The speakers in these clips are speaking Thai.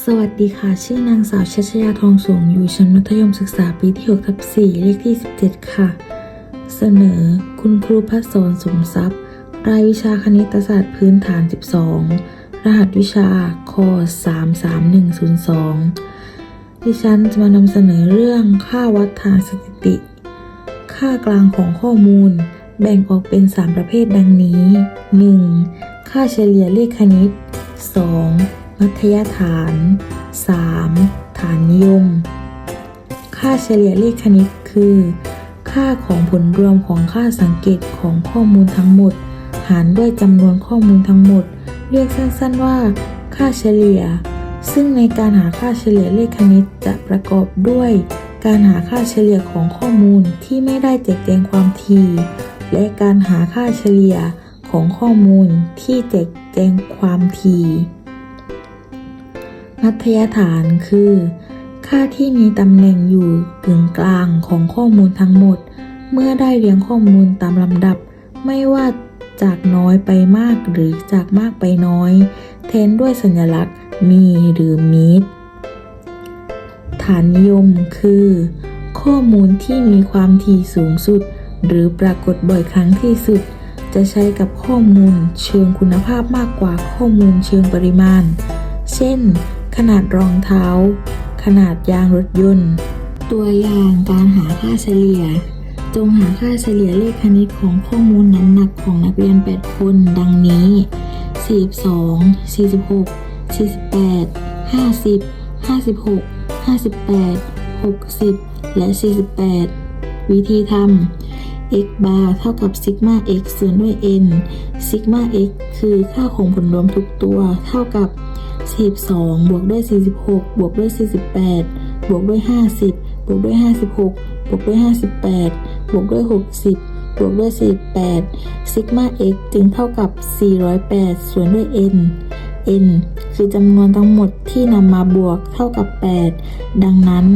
สวัสดีค่ะ ชื่อนางสาวชัชยาทองสูงอยู่ชั้นมัธยมศึกษาปีที่6ทับ4เลขที่ 17 ค่ะ เสนอ คุณครูพัฒสอนสมทรัพย์ รายวิชาคณิตศาสตร์พื้นฐาน 12 รหัสวิชาคอ33102 ดิฉันจะมานำเสนอเรื่องค่าวัดทางสถิติ ค่ากลางของข้อมูล แบ่งออกเป็น 3 ประเภทดังนี้ 1. ค่าเฉลี่ยเลขคณิต 2. มัธยฐาน 3. ฐานนิยม ค่าเฉลี่ยเลขคณิตคือ ค่าของผลรวมของค่าสังเกตของข้อมูลทั้งหมด หารด้วยจำนวนข้อมูลทั้งหมด เรียกสั้นๆว่า ค่าเฉลี่ย ซึ่งในการหาค่าเฉลี่ยเลขคณิตจะประกอบด้วย การหาค่าเฉลี่ยของข้อมูลที่ไม่ได้แจกแจงความถี่และการหาค่าเฉลี่ยของข้อมูลที่แจกแจงความถี่ มัธยฐานคือ ค่าที่มีตำแหน่งอยู่กึ่งกลางของข้อมูลทั้งหมด เมื่อได้เรียงข้อมูลตามลำดับ ไม่ว่าจากน้อยไปมากหรือจากมากไปน้อย แทนด้วยสัญลักษณ์มีหรือมิดฐานนิยมคือ ข้อมูลที่มีความถี่สูงสุด หรือปรากฏบ่อยครั้งที่สุด จะใช้กับข้อมูลเชิงคุณภาพมากกว่าข้อมูลเชิงปริมาณ เช่น ขนาดรองเท้า ขนาดยางรถยนต์ ตัวอย่างการหาค่าเฉลี่ย จงหาค่าเฉลี่ยเลขคณิตของข้อมูลน้ำหนักของนักเรียน 8 คน ดังนี้ 42 46 48 50 56 58 60 และ 48 วิธีทำ x bar เท่ากับซิกมา x ส่วนด้วย n ซิกมา x คือค่าของผลรวมทุกตัวเท่ากับ 42 บวกด้วย 46 บวกด้วย 48 บวกด้วย 50 บวกด้วย 56 บวกด้วย 58 บวกด้วย 60 บวกด้วย 48 ซิกมา x จึงเท่ากับ 408 ส่วนด้วย n n คือจำนวนทั้งหมดที่นำมาบวกเท่ากับ 8 ดังนั้น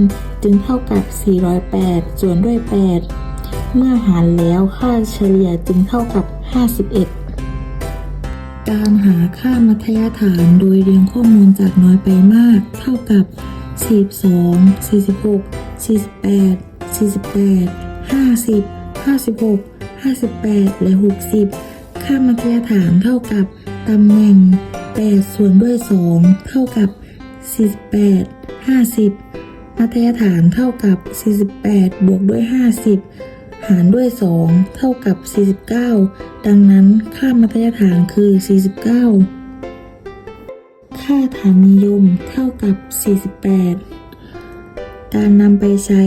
จึงเท่ากับ 408 ส่วนด้วย 8 เมื่อหารแล้วค่าเฉลี่ยจึงเท่ากับ 51 การหาค่ามัธยฐานโดยเรียงข้อมูลจากน้อยไปมาก เท่ากับ 42 46 48 48 50 56 58 และ 60 ค่ามัธยฐานเท่ากับตำแหน่ง 8 ส่วนด้วย 2 เท่ากับ 48 50 มัธยฐานเท่ากับ 48 บวกด้วย 50 หารด้วย 2 เท่ากับ 49 ดังนั้นค่ามัธยฐานคือ 49 ค่าฐานนิยมเท่ากับ 48 การนำไปใช้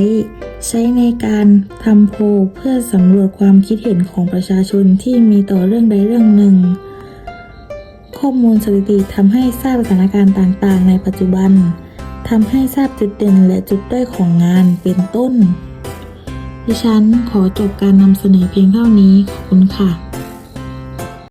ใช้ในการทำโพลเพื่อสำรวจความคิดเห็นของประชาชนที่มีต่อเรื่องใดเรื่องหนึ่ง ข้อมูลสถิติทำให้ทราบสถานการณ์ต่างๆ ในปัจจุบันทำให้ทราบจุดเด่นและจุดด้อยของงานเป็นต้น ดิฉันขอจบการนำเสนอเพียงเท่านี้ ขอบคุณค่ะ